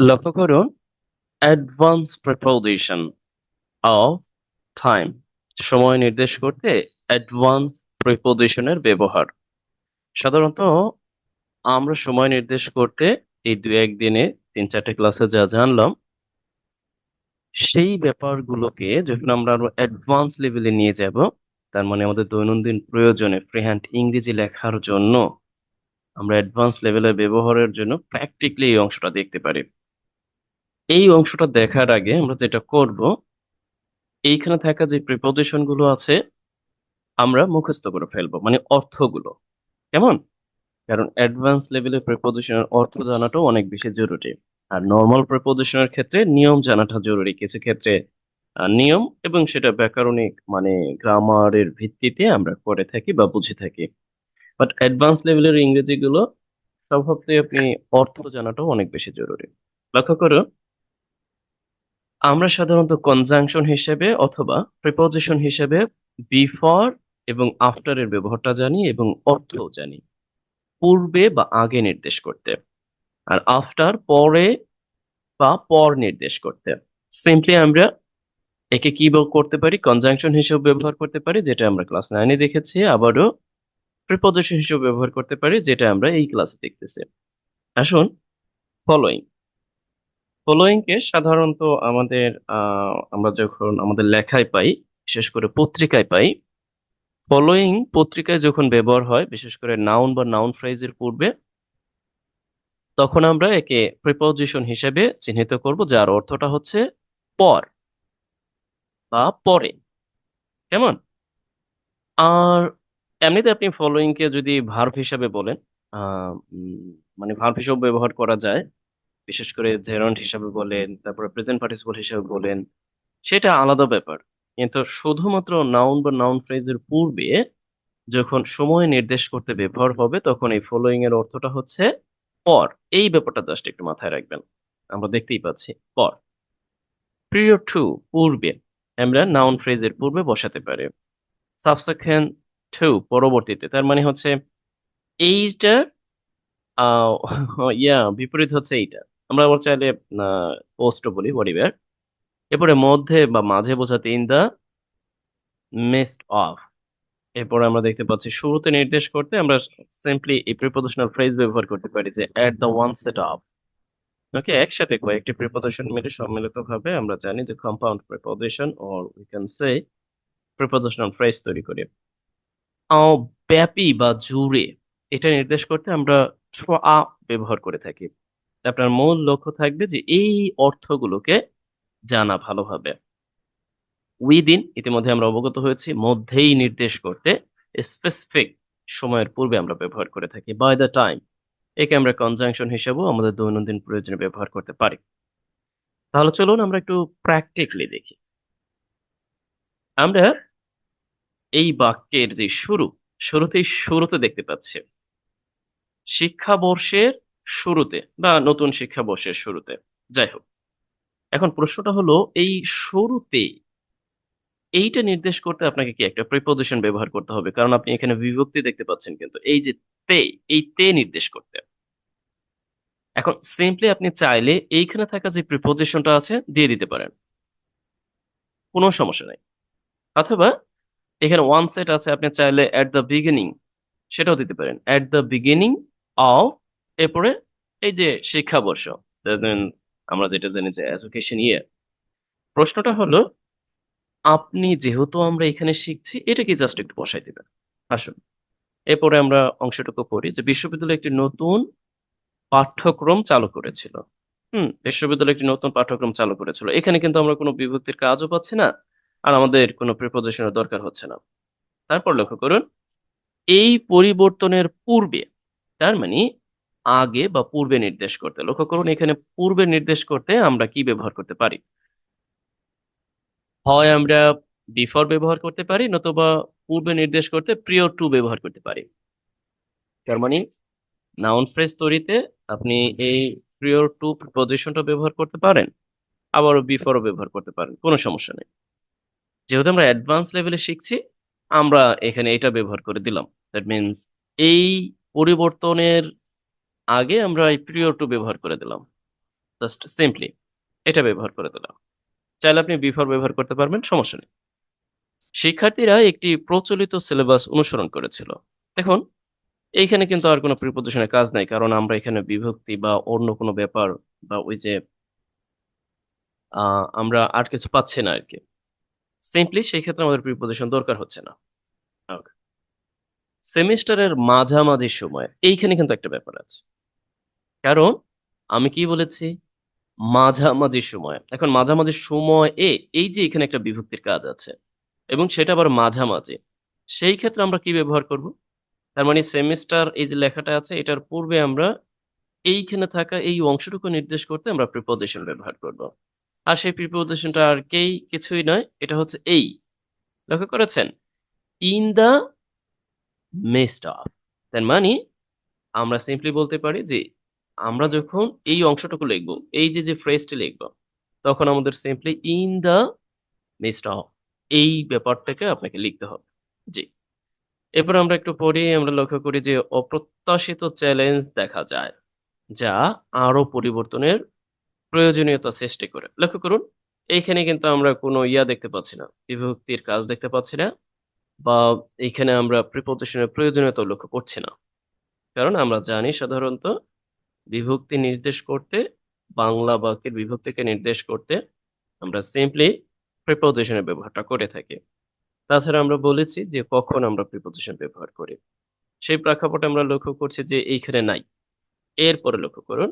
লক্ষ্য করুন advance preposition of time সময় নির্দেশ করতে অ্যাডভান্স প্রিপোজিশনের ব্যবহার। সাধারণত, আমরা সময় নির্দেশ করতে এই দু একদিনে তিন চারটে ক্লাসে যা জানলাম, সেই ব্যাপারগুলোকে যখন আমরা আরও অ্যাডভান্স লেভেলে নিয়ে যাব, তার মানে আমাদের দৈনন্দিন প্রয়োজনে ফ্রি হ্যান্ড ইংরেজি লেখার জন্য আমরা অ্যাডভান্স লেভেলের ব্যবহারের জন্য প্র্যাকটিক্যালি এই অংশটা দেখতে পারি। এই অংশটা দেখার আগে আমরা যেটা করব, এইখানে থাকা যে প্রিপোজিশনগুলো আছে, আমরা মুখস্থ করে ফেলব মানে অর্থগুলো। কেমন? কারণ অ্যাডভান্স লেভেলের প্রিপোজিশনের অর্থ জানাটাও অনেক বেশি জরুরি। আর নর্মাল প্রিপোজিশনের ক্ষেত্রে নিয়ম জানাটা জরুরি। কিছু ক্ষেত্রে নিয়ম এবং সেটা ব্যাকরণিক মানে গ্রামারের ভিত্তিতে আমরা করে থাকি বা বুঝে থাকি। বাট অ্যাডভান্স লেভেলের ইংরেজিগুলো, স্বভাবতই আপনি অর্থ জানাটাও অনেক বেশি জরুরি। লক্ষ্য করুন আমরা সাধারণত কনজাংশন হিসেবে অথবা প্রিপোজিশন হিসেবে বিফর এবং আফটার এর ব্যবহারটা জানি এবং অর্থও জানি। পূর্বে বা আগে নির্দেশ করতে আর আফটার পরে বা পর নির্দেশ করতে। সিম্পলি আমরা একে কি করতে পারি কনজাংশন হিসেবে ব্যবহার করতে পারি, যেটা আমরা ক্লাস নাইনে দেখেছি। আবারও প্রিপোজিশন হিসেবে ব্যবহার করতে পারি, যেটা আমরা এই ক্লাসে দেখতেছি। আসুন ফলোইং ফলোইং কে সাধারণত আমাদের আমরা যখন আমাদের লেখায় পাই, বিশেষ করে পত্রিকায় পাই ফলোয়িং পত্রিকায় যখন ব্যবহার হয়, বিশেষ করে নাউন বা নাউন ফ্রেজের পূর্বে, তখন আমরা একে প্রিপজিশন হিসেবে চিহ্নিত করব, যার অর্থটা হচ্ছে পর বা পরে। কেমন? আর এমনিতে আপনি ফলোইং কে যদি ভার্ব হিসাবে বলেন মানে ভার্ব হিসেবে ব্যবহার করা যায় বিশেষ করে জেরন্ড হিসাবে বলেন, তারপরে প্রেজেন্ট পার্টিসিপল হিসাবে বলেন, সেটা আলাদা ব্যাপার। কিন্তু শুধুমাত্র নাউন বা নাউন ফ্রেজের পূর্বে যখন সময় নির্দেশ করতে ব্যবহার হবে, তখন এই ফলোইং এর অর্থটা হচ্ছে পর। এই ব্যাপারটা জাস্ট একটু মাথায় রাখবেন। আমরা দেখতেই পাচ্ছি, পর। প্রিয় টু পূর্বে। আমরা নাউন ফ্রেজের পূর্বে বসাতে পারি। সাবসেকেন্ড টু পরবর্তীতে। তার মানে হচ্ছে এইটা ইয়া বিপরীত হচ্ছে এইটা। আমরা আবার চাইলে পোস্ট বলি বডিবার এরপরে মধ্যে বা মাঝে বোঝাতে ইন দা মিস্ট অফ এরপরে আমরা দেখতে পাচ্ছি, শুরুতে নির্দেশ করতে আমরা সিম্পলি এই প্রিপোজিশনাল ফ্রেজ ব্যবহার করতে পারি যে at the onset of okay একসাথে কয়েকটি প্রিপোজিশন মিলে সম্মিলিতভাবে আমরা জানি যে compound preposition or we can say prepositional phrase তৈরি করি। ব্যাপী বা জুড়ে এটা নির্দেশ করতে আমরা ছোয়া ব্যবহার করে থাকি। আপনার মূল লক্ষ্য থাকবে যে এই অর্থগুলোকে জানা ভালোভাবে। উইদিন ইতিমধ্যে আমরা অবগত হয়েছি, মধ্যেই নির্দেশ করতে স্পেসিফিক সময়ের পূর্বে আমরা ব্যবহার করে থাকি। বাই দ্য টাইম একে আমরা কনজাংশন হিসেবেও আমাদের দৈনন্দিন প্রয়োজনে ব্যবহার করতে পারি। তাহলে চলুন আমরা একটু প্র্যাকটিক্যালি দেখি। আমরা এই বাক্যের যে শুরু, শুরুতেই শুরুতে দেখতে পাচ্ছি। শিক্ষাবর্ষের শুরুতে বা নতুন শিক্ষাবর্ষের শুরুতে। যাই হোক, এখন প্রশ্নটা হলো, এই শুরুতে এইটা নির্দেশ করতে আপনাকে কি একটা প্রিপোজিশন ব্যবহার করতে হবে? কারণ আপনি এখানে বিভক্তি দেখতে পাচ্ছেন কিন্তু এই যে তে, এই তে নির্দেশ করতে। এখন সিম্পলি আপনি চাইলে এইখানে থাকা যে প্রিপোজিশনটা আছে দিয়ে দিতে পারেন। কোনো সমস্যা নেই। অথবা এখানে ওয়ান সেট আছে, আপনি চাইলে এট দ্য বিগিনিং সেটাও দিতে পারেন। এট দ্য বিগিনিং অফ এরপরে এই যে শিক্ষাবর্ষ আমরা যেটা জানি যে এডুকেশন ইয়ার প্রশ্নটা হলো, আপনি যেহেতু আমরা এখানে শিখছি এটাকে জাস্ট একটু বসাই দিবেন? আসুন। এরপরে আমরা অংশটুকু পড়ি যে বিশ্ববিদ্যালয় একটি নতুন পাঠ্যক্রম চালু করেছিল। হুম, বিশ্ববিদ্যালয় একটি নতুন পাঠ্যক্রম চালু করেছিল। এখানে কিন্তু আমরা কোনো বিভক্তির কাজও পাচ্ছি না আর আমাদের কোনো প্রিপোজিশনের দরকার হচ্ছে না। তারপর লক্ষ্য করুন, এই পরিবর্তনের পূর্বে, তার মানে আগে বা পূর্বে নির্দেশ করতে। লক্ষ্য করুন, এখানে পূর্বে নির্দেশ করতে আমরা কি ব্যবহার করতে পারি? হয় আমরা বিফোর ব্যবহার করতে পারি, নতুবা পূর্বে নির্দেশ করতে প্রিয়র টু ব্যবহার করতে পারি। তার মানে নাউন ফ্রেজ তৈরিতে আপনি এই প্রিয়র টু প্রিপোজিশনটা ব্যবহার করতে পারেন, আবারও বিফোরও ব্যবহার করতে পারেন, কোনো সমস্যা নেই। যেহেতু আমরা অ্যাডভান্স লেভেলে শিখছি, আমরা এখানে এটা ব্যবহার করে দিলাম। দ্যাট মিনস এই পরিবর্তনের আগে আমরা এই প্রিয়র টু ব্যবহার করে দিলাম। জাস্ট সিম্পলি এটা ব্যবহার করে দিলাম। চাইলে আপনি বিফোর ব্যবহার করতে পারবেন, সমস্যা নেই। শিক্ষার্থীরা একটি প্রচলিত সিলেবাস অনুসরণ করেছিল। দেখুন, এইখানে কিন্তু আর কোনো প্রিপোজিশনের কাজ নাই, কারণ আমরা এখানে বিভক্তি বা অন্য কোনো ব্যাপার বা ওই যে আমরা আর কিছু পাচ্ছি না আর কি সিম্পলি সেই ক্ষেত্রে আমাদের প্রিপোজিশন দরকার হচ্ছে না। সেমিস্টারের মাঝামাঝি সময় এইখানে কিন্তু একটা ব্যাপার আছে। কারণ আমি কি বলেছি? মাঝামাঝি সময়। এখন মাঝামাঝি সময় এ এই যে এখানে একটা বিভক্তির কাজ আছে এবং সেটা আবার মাঝামাঝি, সেই ক্ষেত্রে আমরা কি ব্যবহার করব? তার মানে সেমিস্টার এই যে লেখাটা আছে, এটার পূর্বে আমরা এইখানে থাকা এই অংশটুকু নির্দেশ করতে আমরা প্রিপোজিশন ব্যবহার করব। আর সেই প্রিপোজিশনটা আর কেই, কিছুই নয়, এটা হচ্ছে এই। লক্ষ্য করেছেন? ইন দা মিস্ট অফ তার মানে আমরা সিম্পলি বলতে পারি যে আমরা যখন এই অংশটুকু লিখব, এই যে যে ফ্রেজটি লিখব, তখন আমাদের simply in the midst of এই ব্যাপারটাকে আপনাকে লিখতে হবে। জি। এরপর আমরা একটু পরে আমরা লক্ষ্য করি যে অপ্রত্যাশিত চ্যালেঞ্জ দেখা যায়, যা আরও পরিবর্তনের প্রয়োজনীয়তা সৃষ্টি করে। লক্ষ্য করুন, এইখানে কিন্তু আমরা কোনো ইয়া দেখতে পাচ্ছি না, বিভক্তির কাজ দেখতে পাচ্ছি না, বা এইখানে আমরা প্রিপোজিশনের প্রয়োজনীয়তা লক্ষ্য করছি না। কারণ আমরা জানি সাধারণত বিভক্তি নির্দেশ করতে, বাংলা বাক্যের বিভক্তিকে নির্দেশ করতে আমরা সিম্পলি প্রিপোজিশনের ব্যবহারটা করে থাকি। তাছাড়া আমরা বলেছি যে কখন আমরা প্রিপোজিশন ব্যবহার করি। সেই প্রেক্ষাপটে আমরা লক্ষ্য করছি যে এইখানে নাই। এরপরে লক্ষ্য করুন,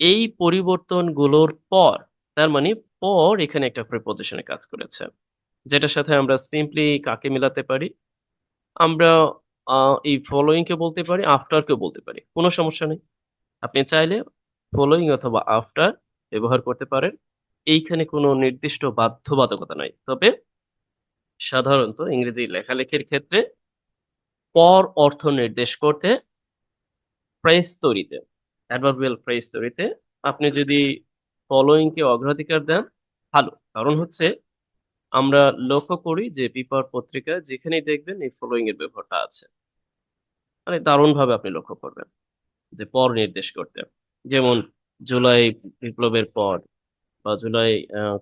এই পরিবর্তনগুলোর পর, তার মানে পর এখানে একটা প্রিপোজিশনে কাজ করেছে, যেটার সাথে আমরা সিম্পলি কাকে মিলাতে পারি? আমরা এই ফলোয়িং কে বলতে পারি আফটার কেও বলতে পারি। কোনো সমস্যা নেই। আপনি চাইলে ফলোয়িং অথবা আফটার ব্যবহার করতে পারেন। এইখানে কোনো নির্দিষ্ট বাধ্যবাধকতা নাই। তবে সাধারণত ইংরেজি লেখালেখির ক্ষেত্রে পর অর্থ নির্দেশ করতে ফ্রেজ তৈরিতে অ্যাডভার্বিয়াল ফ্রেজ তৈরিতে আপনি যদি ফলোয়িং কে অগ্রাধিকার দেন, ভালো। কারণ হচ্ছে আমরা লক্ষ্য করি যে পেপার পত্রিকায় যেখানেই দেখবেন এই ফলোয়িং এর ব্যবহারটা আছে। মানে দারুণভাবে আপনি লক্ষ্য করবেন। যে পর নির্দেশ করতে। যেমন জুলাই বিপ্লবের পর বা জুলাই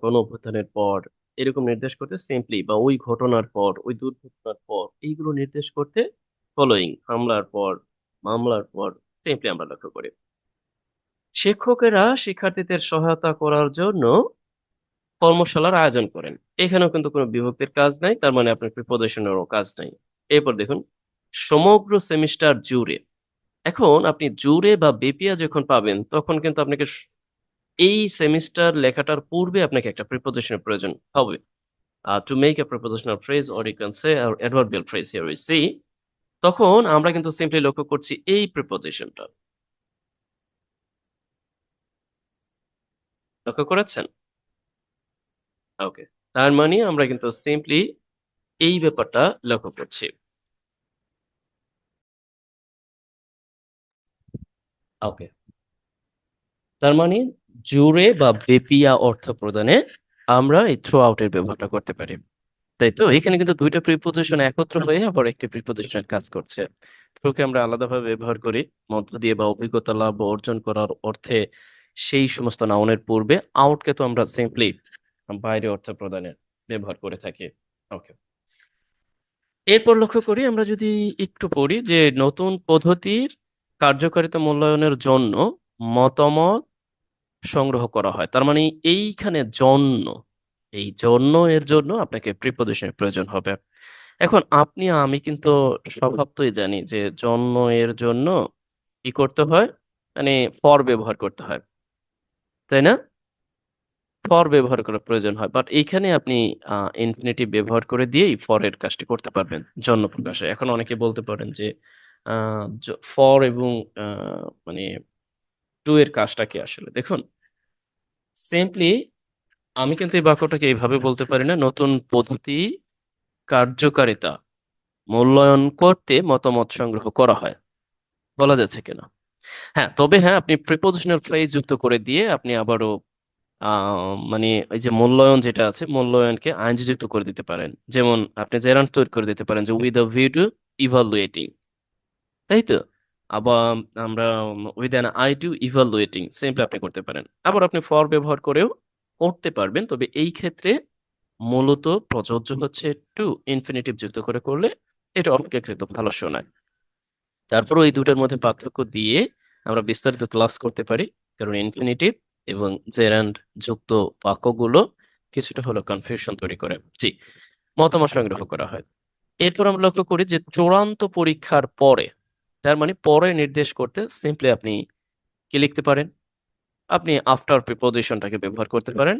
গণ অভ্যুত্থানের পর এরকম নির্দেশ করতে সিম্পলি বা ওই ঘটনার পর, ওই দুর্ঘটনার পর এইগুলো নির্দেশ করতে ফলোয়িং হামলার পর, মামলার পর সিম্পলি আমরা লক্ষ্য করি। শিক্ষকেরা শিক্ষার্থীদের সহায়তা করার জন্য কর্মশালার আয়োজন করেন। এখানেও কিন্তু কোনো বিভক্তির কাজ নাই, তার মানে আপনার প্রিপোজিশনেরও কাজ নাই। এরপর দেখুন, সমগ্র সেমিস্টার জুড়ে এখন আপনি জুড়ে বা বেপিয়া যখন পাবেন, তখন কিন্তু আপনাকে এই সেমিস্টার লেখাটার পূর্বে আপনাকে একটা প্রিপোজিশনের প্রয়োজন হবে। To make a prepositional phrase or you can say R adverbial phrase here we see তখন আমরা কিন্তু সিম্পলি লক্ষ্য করছি এই প্রিপোজিশনটা লক্ষ্য করেছেন? ওকে তার মানে আমরা কিন্তু সিম্পলি এই ব্যাপারটা লক্ষ্য করছি। ওকে তার মানে জুড়ে বা বেপিয়া অর্থ প্রদানে আমরা এই থ্রু আউটের ব্যবহারটা করতে পারি। তাই তো? এখানে কিন্তু দুইটা প্রিপোজিশন একত্র হয়ে আবার একটি প্রিপোজিশনের কাজ করছে। থ্রুকে আমরা আলাদাভাবে ব্যবহার করি। মধ্য দিয়ে বা অভিজ্ঞতা লাভ অর্জন করার অর্থে সেই সমস্ত নাউনের পূর্বে আউটকে তো আমরা সিম্পলি বাইরে অর্থ প্রদানের ব্যবহার করে থাকি। ওকে এরপর লক্ষ্য করি আমরা যদি একটু পড়ি যে নতুন পদ্ধতির কার্যকারিতা মূল্যায়নের জন্য মতামত সংগ্রহ করা হয়। তার মানে এইখানে জন্য, এই জন্য এর জন্য আপনাকে প্রিপোজিশনের প্রয়োজন হবে। এখন আপনি, আমি কিন্তু স্বভাবতই জানি যে জন্য এর জন্য কি করতে হয়? মানে ফর ব্যবহার করতে হয়। তাই না? ফর ব্যবহার করার প্রয়োজন হয়। বাট এইখানে আপনি ইনফিনিটিভ ব্যবহার করে দিয়েই ফর এর কাজটি করতে পারবেন, জন্য প্রকাশে। এখন অনেকে বলতে পারেন যে ফর এবং মানে টু এর কাজটা কি আসলে? দেখুন সিম্পলি আমি কিন্তু এই বাক্যটাকে এইভাবে বলতে পারি না, নতুন পদ্ধতি, কার্যকারিতা, মূল্যায়ন করতে মতামত সংগ্রহ করা হয়। বলা যাচ্ছে কিনা? হ্যাঁ তবে হ্যাঁ আপনি প্রিপোজিশনাল ফ্রেজ যুক্ত করে দিয়ে আপনি আবারও মানে এই যে মূল্যায়ন যেটা আছে, মূল্যায়নকে আইনজি যুক্ত করে দিতে পারেন। যেমন আপনি জেরান্ট তৈরি করে দিতে পারেন যে with a view to evaluating তাই তো আবার আমরা with an eye to evaluating simply আপনি করতে পারেন। আবার আপনি ফর ব্যবহার করেও করতে পারবেন, তবে এই ক্ষেত্রে মূলত প্রযোজ্য হচ্ছে টু ইনফিনিটিভ যুক্ত করে করলে এটা অপেক্ষাকৃত ভালো শোনায়। তারপর ওই দুটার মধ্যে পার্থক্য দিয়ে আমরা বিস্তারিত ক্লাস করতে পারি, কারণ ইনফিনিটিভ এবং জেরান্ড যুক্ত বাক্যগুলো কিছুটা হলো কনফিউশন তৈরি করে। জি, মতামত সংগ্রহ করা হয়। এরপর আমরা লক্ষ্য করি যে চূড়ান্ত পরীক্ষার পরে তার মানে পরে নির্দেশ করতে সিম্পলি আপনি কি লিখতে পারেন? আপনি আফটার প্রিপোজিশনটাকে ব্যবহার করতে পারেন।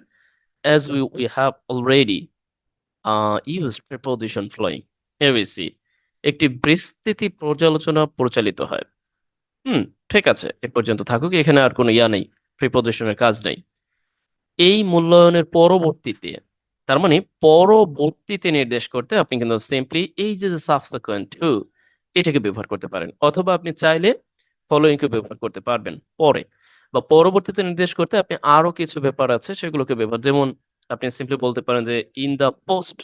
As we we have already use used flowing we একটি বিস্তৃতি পর্যালোচনা পরিচালিত হয়। হুম, ঠিক আছে, এ পর্যন্ত থাকুক, এখানে আর কোনো ইয়া নেই প্রিপোজিশনের কাজ নেই। এই মূল্যায়নের পরবর্তীতে, তার মানে পরবর্তীতে নির্দেশ করতে আপনি কিন্তু সিম্পলি এই যে সাবসিকুয়েন্ট টু এটাকে ব্যবহার করতে পারেন। অথবা আপনি চাইলে ফলোইং কে ব্যবহার করতে পারবেন পরে। বা পরবর্তীতে নির্দেশ করতে আপনি আরও কিছু ব্যাপার আছে সেগুলোকে ব্যবহার যেমন আপনি সিম্পলি বলতে পারেন যে ইন দ্য পোস্ট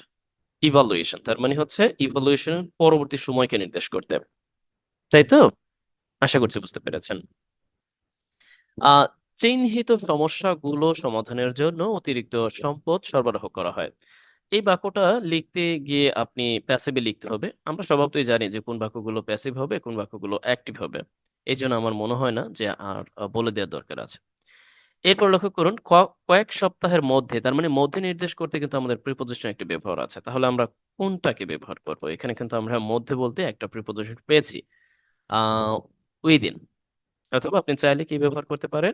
ইভালুয়েশন তার মানে হচ্ছে ইভালুয়েশন পরবর্তী সময়কে নির্দেশ করতে। তাই তো? আশা করছি বুঝতে পেরেছেন। চিহ্নিত সমস্যাগুলো সমাধানের জন্য অতিরিক্ত সম্পদ সরবরাহ করা হয়। এই বাক্যটা লিখতে গিয়ে আপনি প্যাসিভে লিখতে হবে। আমরা স্বভাবতই জানি যে কোন বাক্যগুলো প্যাসিভ হবে, কোন বাক্যগুলো অ্যাক্টিভ হবে। এই জন্য আমার মনে হয় না যে আর বলে দেওয়ার দরকার আছে। এরপর লক্ষ্য করুন কয়েক সপ্তাহের মধ্যে, তার মানে মধ্যে নির্দেশ করতে কিন্তু আমাদের প্রিপোজিশন একটি ব্যবহার আছে। তাহলে আমরা কোনটাকে ব্যবহার করব? এখানে কিন্তু আমরা মধ্যে বলতে একটা প্রিপোজিশন পেয়েছি। উইদিন অথবা আপনি চাইলে কি ব্যবহার করতে পারেন?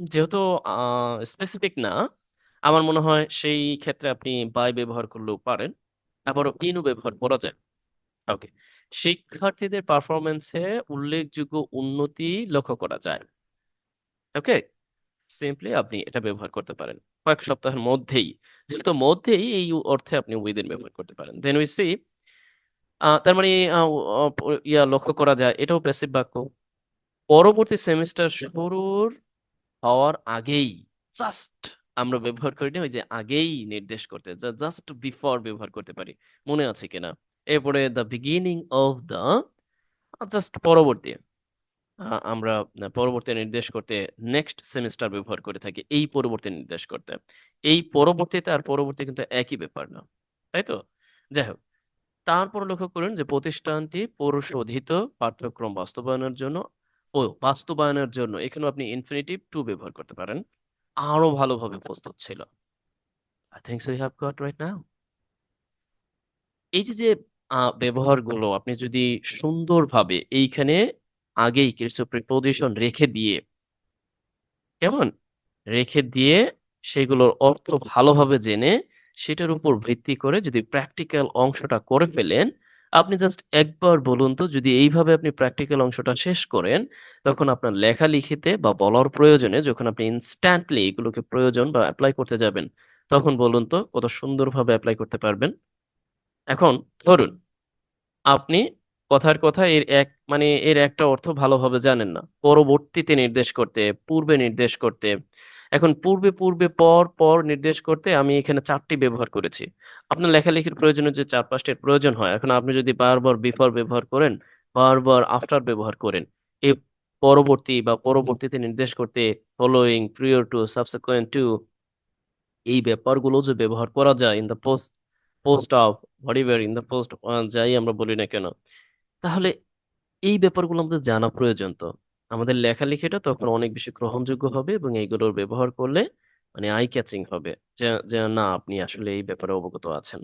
যেহেতু স্পেসিফিক না আমার মনে হয় সেই ক্ষেত্রে আপনি বাই ব্যবহার করলেও পারেন, আবারও ইনও ব্যবহার করা যায়। ওকে, শিক্ষার্থীদের পারফরমেন্সে উল্লেখযোগ্য উন্নতি লক্ষ্য করা যায়। ওকে, সিম্পলি আপনি এটা ব্যবহার করতে পারেন কয়েক সপ্তাহের মধ্যেই। যেহেতু মধ্যেই এই অর্থে আপনি উইদিন ব্যবহার করতে পারেন। দেন উই সি তার মানে ইয়া লক্ষ্য করা যায়, এটাও প্যাসিভ বাক্য। পরবর্তী সেমিস্টার শুরুর হওয়ার আগেই জাস্ট আমরা ব্যবহার করি না ওই যে আগেই নির্দেশ করতে জাস্ট বিফোর ব্যবহার করতে পারি। মনে আছে কিনা? এরপরে the beginning of the just পরবর্তী আমরা পরবর্তী নির্দেশ করতে নেক্সট সেমিস্টার ব্যবহার করে থাকি, এই পরবর্তী নির্দেশ করতে। এই পরবর্তীতে আর পরবর্তী কিন্তু একই ব্যাপার না, তাই তো? যাই হোক, তারপর লক্ষ্য করুন যে প্রতিষ্ঠানটি পরিশোধিত পাঠ্যক্রম বাস্তবায়নের জন্য ও বাস্তবায়নের জন্য এখানেও আপনি ইনফিনিটিভ টু ব্যবহার করতে পারেন। আরও ভালোভাবে প্রস্তুত ছিল। I think so have got right now এই যে যে ব্যবহারগুলো আপনি যদি সুন্দরভাবে এইখানে আগেই কিছু প্রিপোজিশন রেখে দিয়ে, কেমন? রেখে দিয়ে সেগুলোর অর্থ ভালোভাবে জেনে সেটার উপর ভিত্তি করে যদি প্র্যাকটিক্যাল অংশটা করে ফেলেন আপনি জাস্ট একবার বলুন তো, যদি এইভাবে আপনি প্র্যাকটিক্যাল অংশটা শেষ করেন, তখন আপনার লেখালেখিতে বা বলার প্রয়োজনে যখন আপনি ইনস্ট্যান্টলি এগুলোকে প্রয়োজন বা অ্যাপ্লাই করতে যাবেন, তখন বলুন তো কত সুন্দরভাবে অ্যাপ্লাই করতে পারবেন। এখন ধরুন, আপনি কথার কথা এর এক মানে এর একটা অর্থ ভালোভাবে জানেন না। পরবর্তীতে নির্দেশ করতে, পূর্বে নির্দেশ করতে এখন পূর্বে পূর্বে, পর পর নির্দেশ করতে আমি এখানে চারটি ব্যবহার করেছি। আপনার লেখালেখির প্রয়োজনে যে চার পাঁচটির প্রয়োজন হয়, এখন আপনি যদি বারবার বিফোর ব্যবহার করেন, বারবার আফটার ব্যবহার করেন এই পরবর্তী বা পরবর্তীতে নির্দেশ করতে following prior to subsequent to এই ব্যাপারগুলো যে ব্যবহার করা যায় in the post post of what in the post যাই আমরা বলি না কেন, তাহলে এই ব্যাপারগুলো আমাদের জানা প্রয়োজন তো। আমাদের লেখালেখিটা তখন অনেক বেশি গ্রহণযোগ্য হবে এবং এইগুলোর ব্যবহার করলে মানে আই ক্যাচিং হবে। যে যে, না, আপনি আসলে এই ব্যাপারে অবগত আছেন।